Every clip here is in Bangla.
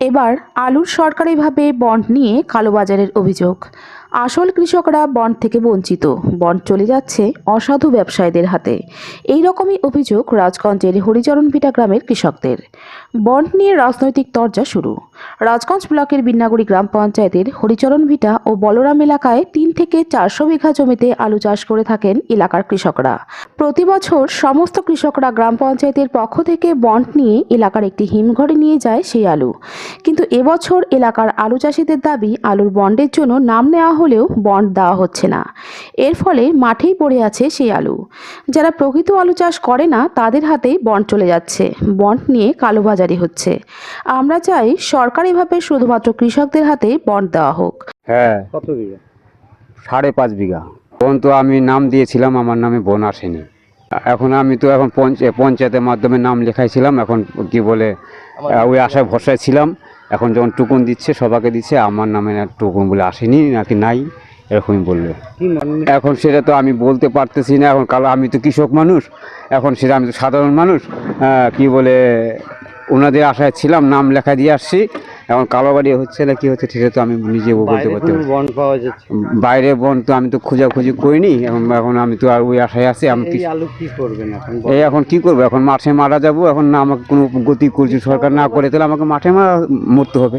এবার আলুর সরকারিভাবে বন্ড নিয়ে কালোবাজারের অভিযোগ। আসল কৃষকরা বন্ড থেকে বঞ্চিত। বন্ড চলে যাচ্ছে অসাধু ব্যবসায়ীদের হাতে। এই রকমই অভিযোগ রাজগঞ্জের হরিচরণ ভিটা গ্রামের কৃষকদের। বন্ড নিয়ে রাজনৈতিক তরজা শুরু। রাজগঞ্জ ব্লকের বিন্নাগুড়ি গ্রাম পঞ্চায়েতের হরিচরণ ভিটা ও বলরাম এলাকায় তিন থেকে চারশো বিঘা জমিতে আলু চাষ করে থাকেন এলাকার কৃষকরা। প্রতি বছর সমস্ত কৃষকরা গ্রাম পঞ্চায়েতের পক্ষ থেকে বন্ড নিয়ে এলাকার একটি হিমঘরে নিয়ে যায় সেই আলু। কিন্তু এবছর এলাকার আলু চাষিদের দাবি, আলুর বন্ডের জন্য নাম নেওয়া হলেও বন্ড দেওয়া হচ্ছে না। এর ফলে মাঠেই পড়ে আছে সেই আলু। যারা প্রকৃত আলু চাষ করে না তাদের হাতেই বন্ড চলে যাচ্ছে। বন্ড নিয়ে কালোবাজারি হচ্ছে। আমরা চাই সরকারিভাবে শুধুমাত্র কৃষকদের হাতে বন্ড দেওয়া হোক। হ্যাঁ। কত বিঘা? সাড়ে পাঁচ বিঘা। বন তো আমি নাম দিয়েছিলাম আমার নামে বোন আসেনি। এখন আমি তো এখন পঞ্চায়েতের মাধ্যমে নাম লেখাইছিলাম এখন কি বলে ওই আশায় ভরসায় ছিলাম। এখন যখন টুকুন দিচ্ছে সবাকে দিচ্ছে আমার নামে না টুকুন বলে আসেনি নাকি নাই এরকমই বলল মানে? এখন সেটা তো আমি বলতে পারতেছি না এখন কালো আমি তো কৃষক মানুষ এখন সেটা আমি তো সাধারণ মানুষ কি বলে ওনাদের আশায় ছিলাম নাম লেখা দিয়ে আসছি এখন কালোবাড়ি হচ্ছে না কি হচ্ছে সেটা তো আমি নিজে বলতে পারতে কোনো পাওয়া যাচ্ছে। বাইরে বন তো আমি তো খোঁজাখুঁজি করিনি এখন এখন আমি তো আর ওই আশায় আছি আমি আলু কি করবেন এখন? এই এখন কি করব? এখন মাঠে মারা যাব এখন না আমাকে কোনো গতি করছি সরকার না করে তাহলে আমাকে মাঠে মারা মরতে হবে।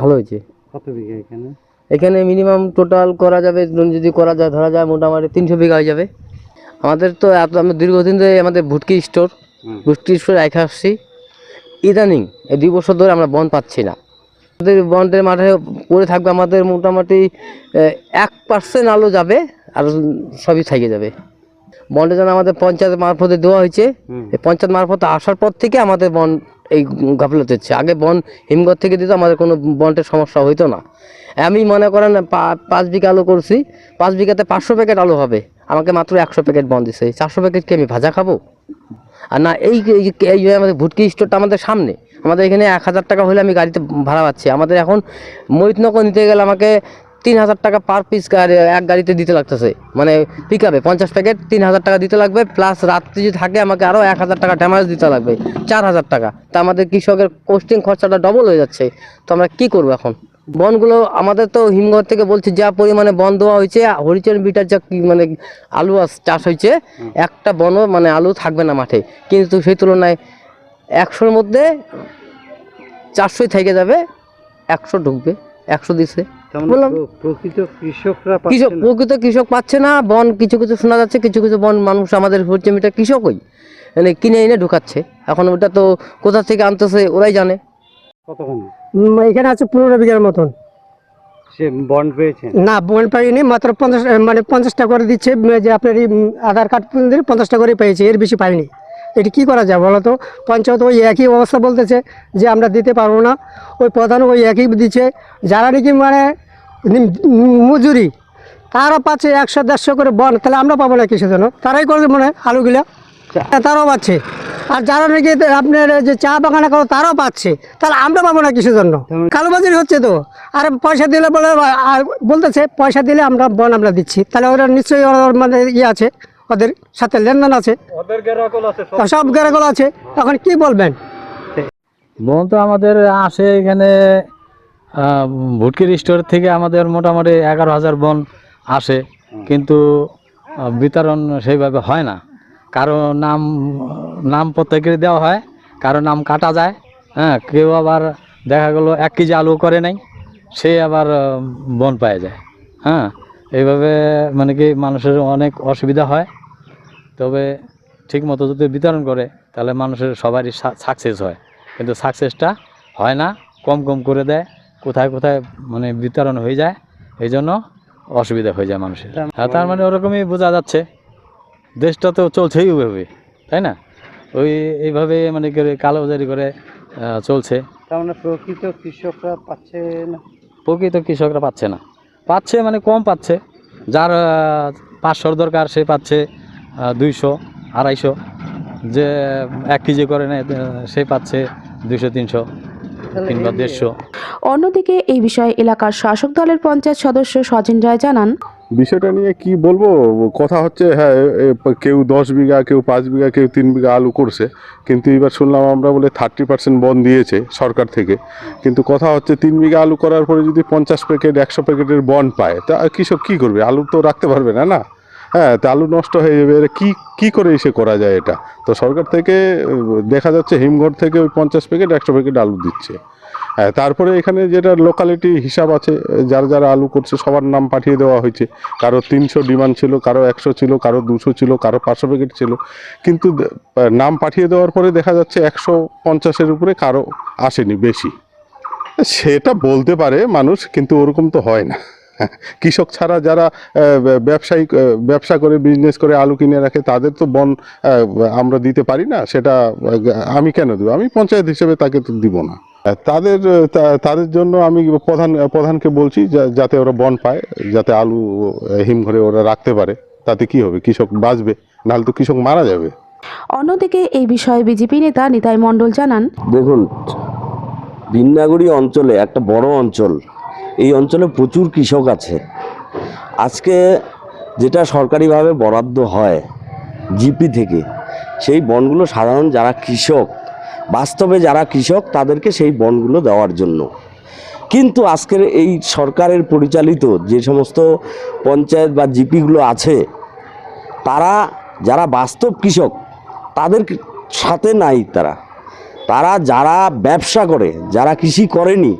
ভালো হয়েছে। কত বিঘা এখানে? এখানে মিনিমাম টোটাল করা যাবে যদি করা যায় ধরা যায় মোটামুটি তিনশো বিঘা হয়ে যাবে। আমাদের তো এত আমরা দীর্ঘদিন ধরে আমাদের ভুটকি স্টোর ভুটকি স্টোর রেখে আসছি। ইদানিং এই দুই বছর ধরে আমরা বন্ধ পাচ্ছি না। আমাদের বন্ডের মাঠে পড়ে থাকবে আমাদের মোটামুটি এক পার্সেন্ট আলো যাবে আর সবই থেকে যাবে। বন্ডে যেন আমাদের পঞ্চায়েত মারফতে দেওয়া হয়েছে পঞ্চায়েত মারফতে আসার পর থেকে আমাদের বন এই গাফিলতি হচ্ছে। আগে বন হিমঘর থেকে দিত আমাদের কোনো বন্ডের সমস্যা হইতো না। আমি মনে করেন পা- পাঁচ বিঘা আলু করছি পাঁচ বিঘাতে পাঁচশো প্যাকেট আলু হবে। আমাকে মাত্র একশো প্যাকেট বন দিছে। চারশো প্যাকেট কি আমি ভাজা খাব? আর না, এই এই- আমাদের ভুটকি স্টোরটা আমাদের সামনে, আমাদের এখানে এক হাজার টাকা হলে আমি গাড়িতে ভাড়া পাচ্ছি। আমাদের এখন মৈতনগর নিতে গেলে আমাকে তিন হাজার টাকা পার পিস এক গাড়িতে দিতে লাগতেছে। মানে পিক আপে পঞ্চাশ প্যাকেট তিন হাজার টাকা দিতে লাগবে প্লাস রাত্রি যদি থাকে আমাকে আরও এক হাজার টাকা ড্যামেজ দিতে লাগবে, চার হাজার টাকা। তা আমাদের কৃষকের কোস্টিং খরচাটা ডবল হয়ে যাচ্ছে। তো আমরা কী করব এখন? বনগুলো আমাদের তো হিমঘর থেকে বলছি যা পরিমাণে বন দেওয়া হয়েছে হরিচরণ বিটার যা মানে আলু আস- চাষ হয়েছে একটা বনও মানে আলু থাকবে না মাঠে। কিন্তু সেই তুলনায় একশোর মধ্যে চারশোই থেকে যাবে একশো ঢুকবে একশো দিছে। বললাম। প্র- প্রকৃত কৃষকরা কৃষক প্রকৃত কৃষক পাচ্ছে না বন কিছু কিছু শোনা যাচ্ছে কিছু কিছু বন মানুষ আমাদের হচ্ছে মিটার কৃষকই। মানে কিনে এনে ঢুকাচ্ছে। এখন ওটা তো কোথা থেকে আনতেছে ওরাই জানে। এখানে আছে পনেরো বিঘার মতন। সে বন্ড না বোন পাইনি মাত্র পঞ্চাশ মানে পঞ্চাশটা করে দিচ্ছে যে আপনার এই, আধার কার্ড দিলে পঞ্চাশটা করে পেয়েছে এর বেশি পাইনি। এটি কি করা যায় বলো তো পঞ্চায়েত ওই একই অবস্থা বলতেছে যে আমরা দিতে পারব না। ওই প্রধান ওই একই দিচ্ছে। যারা নাকি মানে মজুরি তারা পাচ্ছে একশো দেড়শো করে বন তাহলে আমরা পাবো না কিছু জন্য তারাই করে মনে হয় আলুগুলা? হ্যাঁ, তারাও পাচ্ছে। আর যারা নাকি আপনার যে চা বাগানে করো তারাও পাচ্ছে। তাহলে আমরা পাবো না কিসের জন্য কালোবাজারি হচ্ছে তো। আর পয়সা দিলে বলে বলতেছে পয়সা দিলে আমরা বন আমরা দিচ্ছি। তাহলে ওরা নিশ্চয়ই ওর মানে ইয়ে আছে ওদের সাথে লেনদেন আছে। ওদের গেরাকল আছে সব গ্যারাগুলো আছে। এখন কি বলবেন? বন তো আমাদের আসে এখানে ভুটকির স্টোর থেকে আমাদের মোটামুটি এগারো হাজার বন আসে। কিন্তু বিতরণ সেইভাবে হয় না। কারও নাম নাম প্রত্যেকের দেওয়া হয় কারও নাম কাটা যায় হ্যাঁ কেউ আবার দেখা গেলো এক কেজি আলু করে নাই সে আবার বন পাওয়া যায় হ্যাঁ এইভাবে মানে কি মানুষের অনেক অসুবিধা হয় তবে ঠিক মতো যদি বিতরণ করে তাহলে মানুষের সবারই সাকসেস হয় কিন্তু সাকসেসটা হয় না কম কম করে দেয় কোথায় কোথায় মানে বিতরণ হয়ে যায় এই জন্য অসুবিধা হয়ে যায় মানুষের। হ্যাঁ তার মানে ওরকমই বোঝা যাচ্ছে। দেশটা তো চলছেই ওইভাবে তাই না? ওই এইভাবে মানে করে কালোবাজারি করে চলছে। তার মানে প্রকৃত কৃষকরা পাচ্ছে না? প্রকৃত কৃষকরা পাচ্ছে না। পাচ্ছে মানে কম পাচ্ছে। যার পাঁচশোর দরকার সে পাচ্ছে দুইশো আড়াইশো। যে এক কেজি করে নেয় সে পাচ্ছে দুইশো তিনশো কিংবা দেড়শো। অন্যদিকে এই বিষয়ে এলাকার শাসক দলের পঞ্চায়েত সদস্য সজেন রায় জানান বিষয়টা নিয়ে কি বলব? কথা হচ্ছে হ্যাঁ কেউ দশ বিঘা, কেউ পাঁচ বিঘা, কেউ তিন বিঘা আলু করছে। কিন্তু এবার শুনলাম আমরা বলে থার্টি পার্সেন্ট বন দিয়েছে সরকার থেকে। কিন্তু কথা হচ্ছে, তিন বিঘা আলু করার পরে যদি পঞ্চাশ প্যাকেট একশো প্যাকেটের বন পায়, তা কৃষক কী করবে? আলু তো রাখতে পারবে না না? হ্যাঁ তা আলু নষ্ট হয়ে যাবে, এর কি কি করে এসে করা যায় এটা? তো সরকার থেকে, দেখা যাচ্ছে হিমঘর থেকে ওই পঞ্চাশ প্যাকেট একশো প্যাকেট আলু দিচ্ছে। হ্যাঁ তারপরে এখানে যেটা লোকালিটি হিসাব আছে, যারা যারা আলু করছে, সবার নাম পাঠিয়ে দেওয়া হয়েছে। কারও তিনশো ডিমান্ড ছিল, কারও একশো ছিল, কারও দুশো ছিল, কারও পাঁচশো প্যাকেট ছিল। কিন্তু নাম পাঠিয়ে দেওয়ার পরে দেখা যাচ্ছে একশো পঞ্চাশের উপরে কারও আসেনি, বেশি। সেটা বলতে পারে মানুষ, কিন্তু ওরকম তো হয় না। কৃষক ছাড়া যারা ব্যবসায়ী ব্যবসা করে বিজনেস করে আলু কিনে রাখে তাদের তো বন আমরা দিতে পারি না সেটা আমি কেন দেবো? আমি পঞ্চায়েত হিসেবে তাকে তো দিব না। তাদের তা- তাদের জন্য আমি প্রধান প্রধানকে বলছি যা- যাতে ওরা বন পায় যাতে আলু হিমঘরে ওরা রাখতে পারে তাতে কি হবে? কৃষক বাঁচবে নাহলে তো কৃষক মারা যাবে। অন্যদিকে এই বিষয়ে বিজেপি নেতা নিতাই মণ্ডল জানান দেখুন বিন্নাগুড়ি অঞ্চলে একটা বড় অঞ্চল এই অঞ্চলে প্রচুর কৃষক আছে। আজকে যেটা সরকারিভাবে বরাদ্দ হয় জিপি থেকে, সেই বনগুলো সাধারণ যারা কৃষক, বাস্তবে যারা কৃষক, তাদেরকে সেই বনগুলো দেওয়ার জন্য। কিন্তু আজকের এই সরকারের পরিচালিত যে সমস্ত পঞ্চায়েত বা জিপিগুলো আছে, তারা যারা বাস্তব কৃষক, তাদের সাথে নাই তারা। তারা যারা ব্যবসা করে, যারা কৃষি করেনি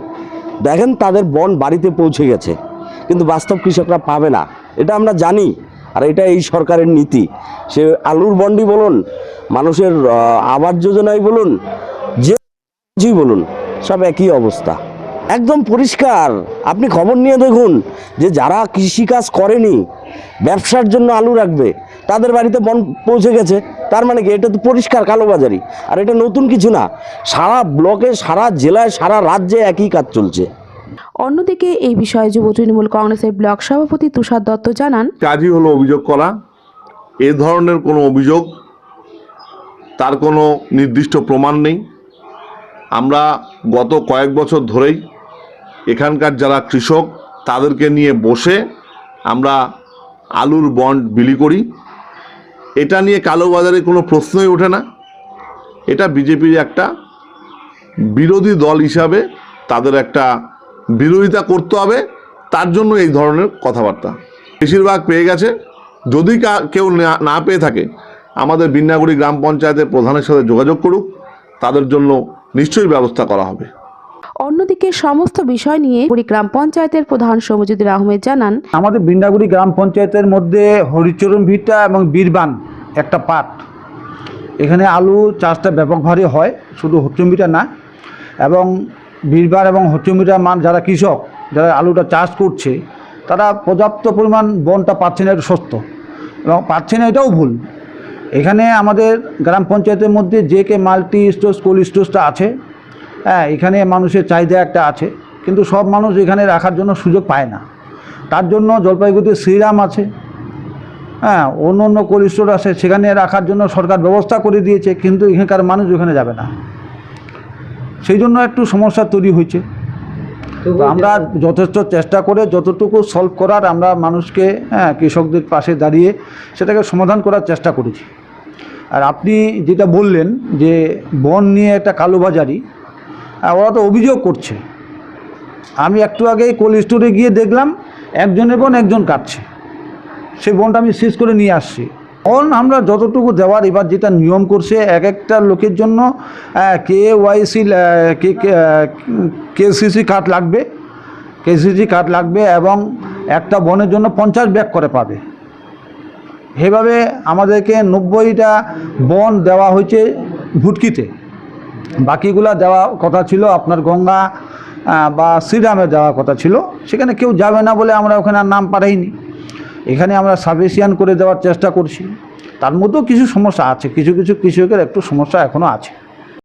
দেখেন তাদের বন বাড়িতে পৌঁছে গেছে, কিন্তু বাস্তব কৃষকরা পাবে না। এটা আমরা জানি, আর এটা এই সরকারের নীতি। সে আলুর বন্ডি বলুন, মানুষের আবাস যোজনায় বলুন, যে কিছুই বলুন, সব একই অবস্থা। একদম পরিষ্কার। আপনি খবর নিয়ে দেখুন যে যারা কৃষিকাজ করেনি, ব্যবসার জন্য আলু রাখবে, তাদের বাড়িতে বন পৌঁছে গেছে। তার মানে কি এটা তো পরিষ্কার কালোবাজারি আর এটা নতুন কিছু না। সারা ব্লকে সারা জেলায় সারা রাজ্যে একই কাজ চলছে। অন্যদিকে এই বিষয়ে যুব তৃণমূল কংগ্রেসের ব্লক সভাপতি তুষার দত্ত জানান কাজই হলো অভিযোগ করা। এ ধরনের কোনো অভিযোগ তার কোনো নির্দিষ্ট প্রমাণ নেই। আমরা গত কয়েক বছর ধরেই এখানকার যারা কৃষক তাদেরকে নিয়ে বসে আমরা আলুর বন্ড বিলি করি। এটা নিয়ে কালোবাজারে কোনো প্রশ্নই ওঠে না। এটা বিজেপির একটা বিরোধী দল হিসাবে তাদের একটা বিরোধিতা করতে হবে। তার জন্য এই ধরনের কথাবার্তা বেশিরভাগ পেয়ে গেছে। যদি কেউ না- পেয়ে থাকে, আমাদের বিন্নাগুড়ি গ্রাম পঞ্চায়েতের প্রধানের সাথে যোগাযোগ করুক। তাদের জন্য নিশ্চয়ই ব্যবস্থা করা হবে। অন্যদিকে সমস্ত বিষয় নিয়ে গ্রাম পঞ্চায়েতের প্রধান সৌমজুদ্দিন আহমেদ জানান, আমাদের বৃন্দাগুড়ি গ্রাম পঞ্চায়েতের মধ্যে হরিচরণ ভিটা এবং বীরবান একটা পাট। এখানে আলু চাষটা ব্যাপকভাবে হয়, শুধু হচ্চমিটা না, এবং বীরবান এবং হচ্চমিটা মান যারা কৃষক, যারা আলুটা চাষ করছে, তারা পর্যাপ্ত পরিমাণ বনটা পাচ্ছে না একটু সস্ত এবং পাচ্ছে না, এটাও ভুল। এখানে আমাদের গ্রাম পঞ্চায়েতের মধ্যে যে কে মাল্টি স্টোর্স, কোল্ড স্টোর্সটা আছে হ্যাঁ এখানে মানুষের চাহিদা একটা আছে কিন্তু সব মানুষ এখানে রাখার জন্য সুযোগ পায় না। তার জন্য জলপাইগুড়িতে শ্রীরাম আছে হ্যাঁ অন্য অন্য কোল্ড স্টোর আছে সেখানে রাখার জন্য সরকার ব্যবস্থা করে দিয়েছে কিন্তু এখানকার মানুষ ওখানে যাবে না। সেই জন্য একটু সমস্যা তৈরি হয়েছে। তো আমরা যথেষ্ট চেষ্টা করে যতটুকু সলভ করার আমরা মানুষকে হ্যাঁ কৃষকদের পাশে দাঁড়িয়ে সেটাকে সমাধান করার চেষ্টা করেছি। আর আপনি যেটা বললেন যে বন নিয়ে একটা কালোবাজারি ওরা তো অভিযোগ করছে। আমি একটু আগে কোল্ড স্টোরে গিয়ে দেখলাম, একজনের বোন একজন কাটছে সেই বোনটা আমি শেষ করে নিয়ে আসছি। বন আমরা যতটুকু দেওয়ার, এবার যেটা নিয়ম করছে, এক একটা লোকের জন্য কে ওয়াইসি কে কেসিসি কার্ড লাগবে। কেসিসি কার্ড লাগবে এবং একটা বনের জন্য পঞ্চাশ ব্যাগ করে পাবে। এভাবে আমাদেরকে নব্বইটা বন দেওয়া হয়েছে ভুটকিতে। বাকিগুলা দেওয়া কথা ছিল, আপনার গঙ্গা বা শ্রীরামে যাওয়ার কথা ছিল। সেখানে কেউ যাবে না বলে আমরা ওখানে আর নাম পাঠাইনি। এখানে আমরা সাফিসিয়ান করে দেওয়ার চেষ্টা করছি। তার মধ্যেও কিছু সমস্যা আছে, কিছু কিছু কৃষকের একটু সমস্যা এখনও আছে।